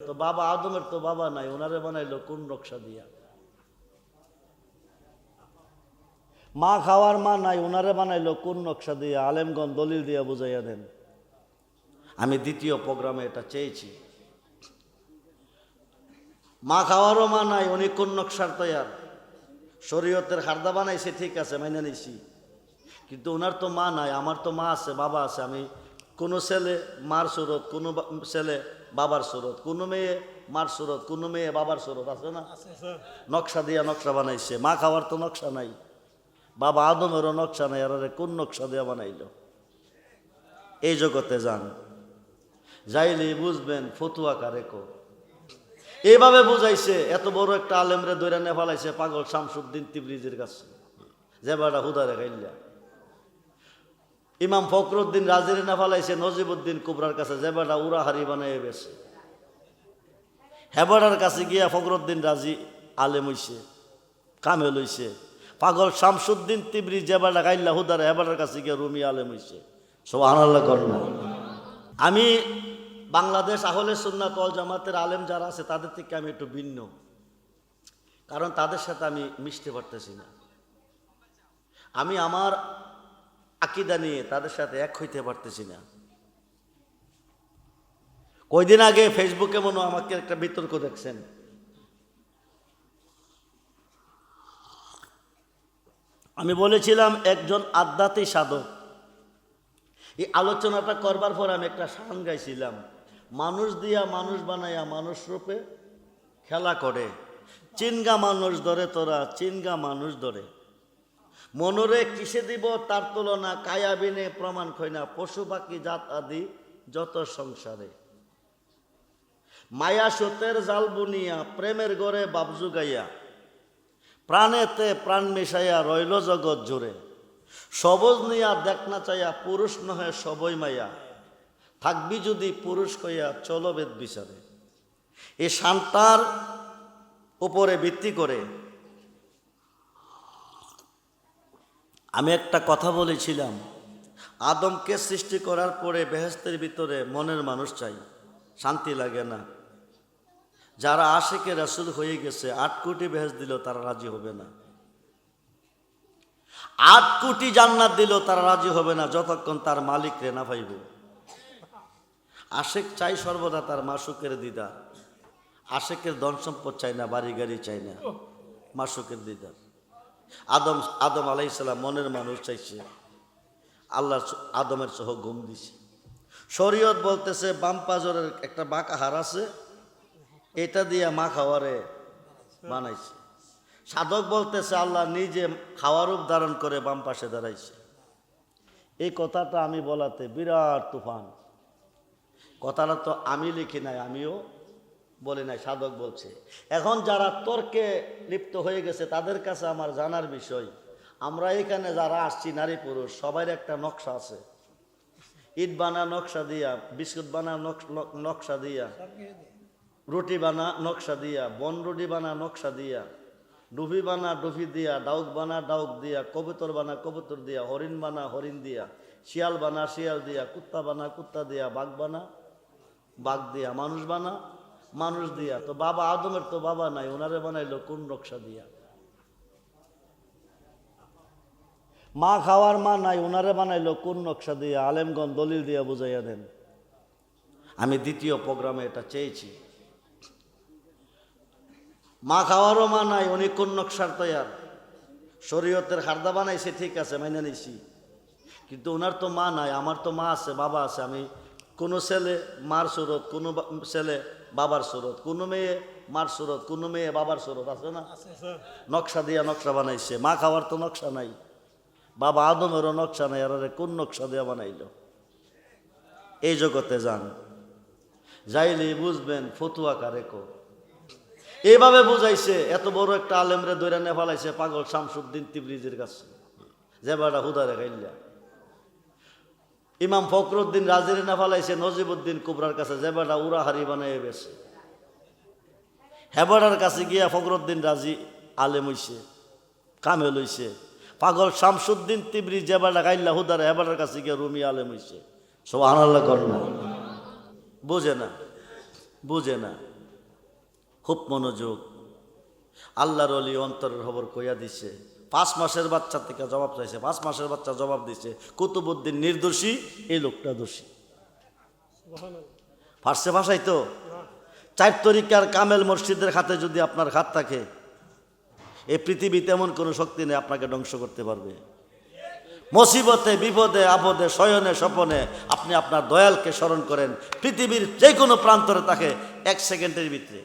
তো বাবা, আদমের তো বাবা নাই, ওনারে বানাইলো কোন নকশা দিয়া? মা খাওয়ার মা নাই, ওনারে বানাইলো কোন নকশা দিয়া? আলেমগঞ্জ দলিল দিয়া বুঝাইয়া দেন। আমি দ্বিতীয় প্রোগ্রামে এটা চেয়েছি। মা খাওয়ারও মা নাই, উনি কোন নকশার তৈয়ার? শরীয়তের হারদা বানাইছে, ঠিক আছে, মাইনে নিছি। কিন্তু ওনার তো মা নাই, আমার তো মা আছে, বাবা আছে। আমি কোনো ছেলে, মার সুরত, কোনো ছেলে বাবার সুরত। কোনো মেয়ে মার সুরত কোনো মেয়ে বাবার সুরত আছে না? নকশা দিয়া নকশা বানাইছে। মা খাওয়ার তো নকশা নাই। বাবা আদমেরও নকশা নাই আর কোন নকশা দিয়া বানাইল? এই জগতে যান। যাইলে বুঝবেন ফতুয়া কারে কো। এইভাবে বুঝাইছে এত বড় একটা আলেমরে দৈরা নে ফেলাইছে পাগল শামসুদ্দিন তিব্রিজের কাছে। যে বেড়া হুদারে খাইলা। ইমাম ফখরুদ্দিন রাজির না ফেলাইছে নজিবুদ্দিন কুবরার কাছে বেড়া উড়া হারি বানাই বেছে। হেবাড়ার কাছে গিয়া ফখরুদ্দিন রাজি আলেম হইছে, কামেল হইছে। পাগল শামসুদ্দিন তিবরি বেড়া খাইলা হুদারে হেবাড়ার কাছে গিয়া রুমি আলেম হইছে। সব আনাল্লা কর আমি বাংলাদেশ আহলে সুন্নাত ওয়াল জামাতের আলেম যারা আছে, তাদের থেকে আমি একটু ভিন্ন। কারণ তাদের সাথে আমি মিশতে পারতেছি না। আমি আমার আকিদা নিয়ে তাদের সাথে এক হইতে পারতেছি না। কয়দিন আগে ফেসবুকে মনে আমাকে একটা বিতর্ক দেখছেন। আমি বলেছিলাম, একজন আধ্যাত্মিক সাধক। এই আলোচনাটা করবার পর আমি একটা সান গাইছিলাম। মানুষ দিয়া মানুষ বানাইয়া মানুষ রূপে খেলা করে। চিনগা মানুষ ধরে তোরা, চিনগা মানুষ ধরে। মনরে কিসে দিব তার তুলনা কায়াবিনে প্রমাণ না। পশু পাখি, জাত আদি, যত সংসারে। মায়া সতের জাল বুনিয়া, প্রেমের গড়ে বাবজু গাইয়া প্রাণেতে প্রাণ মিশাইয়া রইল জগৎ জুড়ে। সবজ নিয়া দেখ না চাইয়া পুরুষ নহে সবই মায়া। থাকবি যদি পুরুষ কইয়া চলো বেদ বিচারে। এ শান্তার উপরে ভিত্তি করে আমি একটা কথা বলেছিলাম, আদমকে সৃষ্টি করার পরে বেহেস্তের ভিতরে মনের মানুষ চাই, শান্তি লাগে না। যারা আশেকে রাসুল হয়ে গেছে, আট কোটি বেহেস দিল, তারা রাজি হবে না। আট কোটি জান্নাত দিল, তারা রাজি হবে না, যতক্ষণ তার মালিক রে না পাইব আশেক চাই সর্বদা তার মাসুকের দিদা আশেকের ধন সম্পদ চাই না, বাড়ি গাড়ি চাই না, মাসুকের দিদার। আদম আদম আলাইসাল্লাম মনের মানুষ চাইছে। আল্লাহ আদমের সহ ঘুম দিছে। শরীয়ত বলতেছে, বাম পাজরের একটা বাঁকা হার আছে, এটা দিয়ে মা খাওয়ারে বানাইছে। সাধক বলতেছে, আল্লাহ নিজে খাওয়ার রূপ ধারণ করে বাম পাশে দাঁড়াইছে। এই কথাটা আমি বলাতে বিরাট তুফান। কথাটা তো আমি লিখি নাই, আমিও বলি নাই, সাধক বলছে। এখন যারা তর্কে লিপ্ত হয়ে গেছে, তাদের কাছে আমার জানার বিষয়, আমরা এখানে যারা আসছি নারী পুরুষ সবার একটা নকশা আছে। ইট বানা নকশা দিয়া, বিস্কুট বানা নকশ- নক- নকশা দিয়া, রুটি বানা নকশা দিয়া, বন রুটি বানা নকশা দিয়া, ডুবি বানা ডুবি দিয়া, ডাউক বানা ডাউক দিয়া, কবুতর বানা কবুতর দিয়া, হরিণ বানা হরিণ দিয়া, শিয়াল বানা শিয়াল দিয়া, কুত্তা বানা কুত্তা দিয়া, বাঘ বানা বাঘ দিয়া, মানুষ বানা মানুষ দিয়া। তো বাবা আদমের তো বাবা নাই, ওনারে বানাইলো কোন নকশা দিয়া? মা খাওয়ার মা নাই, ওনারে বানাইলো কোন নকশা দিয়া? আলেমগঞ্জ দলিল দিয়া বুঝাইয়া দেন। আমি দ্বিতীয় প্রোগ্রামে এটা চেয়েছি। মা খাওয়ারও মা নাই, উনি কোন নকশার তৈয়ার? শরীয়তের হারদা বানাইছে, ঠিক আছে, মাইনে নিছি। কিন্তু ওনার তো মা নাই, আমার তো মা আছে, বাবা আছে। আমি কোনো ছেলে, মার সুরত, কোনো ছেলে বাবার সুরত। কোনো মেয়ে মার সুরত কোনো মেয়ে বাবার সুরত আছে না? নকশা দিয়া নকশা বানাইছে। মা খাওয়ার তো নকশা নাই। বাবা আদমেরও নকশা নাই আর কোন নকশা দিয়া বানাইল? এই জগতে যান। যাইলে বুঝবেন ফতুয়া কারে কো। এইভাবে বুঝাইছে এত বড় একটা আলেমরে দৈরা নে ফেলাইছে পাগল শামসুদ্দিন তিব্রিজের কাছে। যে বেড়া হুদারে খাইলা। ইমাম ফখরুদ্দিন রাজির না ফেলাইছে নজিবুদ্দিন কুবরার কাছে জেবাটা উড়া হারি বানাই বেছে। হেবাড়ার কাছে গিয়া ফখরুদ্দিন রাজি আলেম হইছে, কামেল হইছে। পাগল শামসুদ্দিন তিবরি জেবাটা খাইলা হুদারে হেবাড়ার কাছে গিয়া রুমি আলেম হইছে। সব আনাল্লা কর না। বুঝে না বুঝে না। খুব মনোযোগ। আল্লাহর অলি অন্তরের খবর কইয়া দিছে। পাঁচ মাসের বাচ্চা থেকে জবাব চাইছে পাঁচ মাসের বাচ্চা জবাব দিছে কুতুবুদ্দিন নির্দোষী এই লোকটা দোষী। ফার্সে ভাষাই তো? চার তরিকার কামেল মসজিদের খাতে যদি আপনার হাত থাকে এই পৃথিবীতে এমন কোনো শক্তি নেই আপনাকে ধ্বংস করতে পারবে। মুসিবতে বিপদে আপদে শয়নে স্বপনে আপনি আপনার দয়ালকে স্মরণ করেন। পৃথিবীর যে কোনো প্রান্তরে তাকে এক সেকেন্ডের ভিতরে।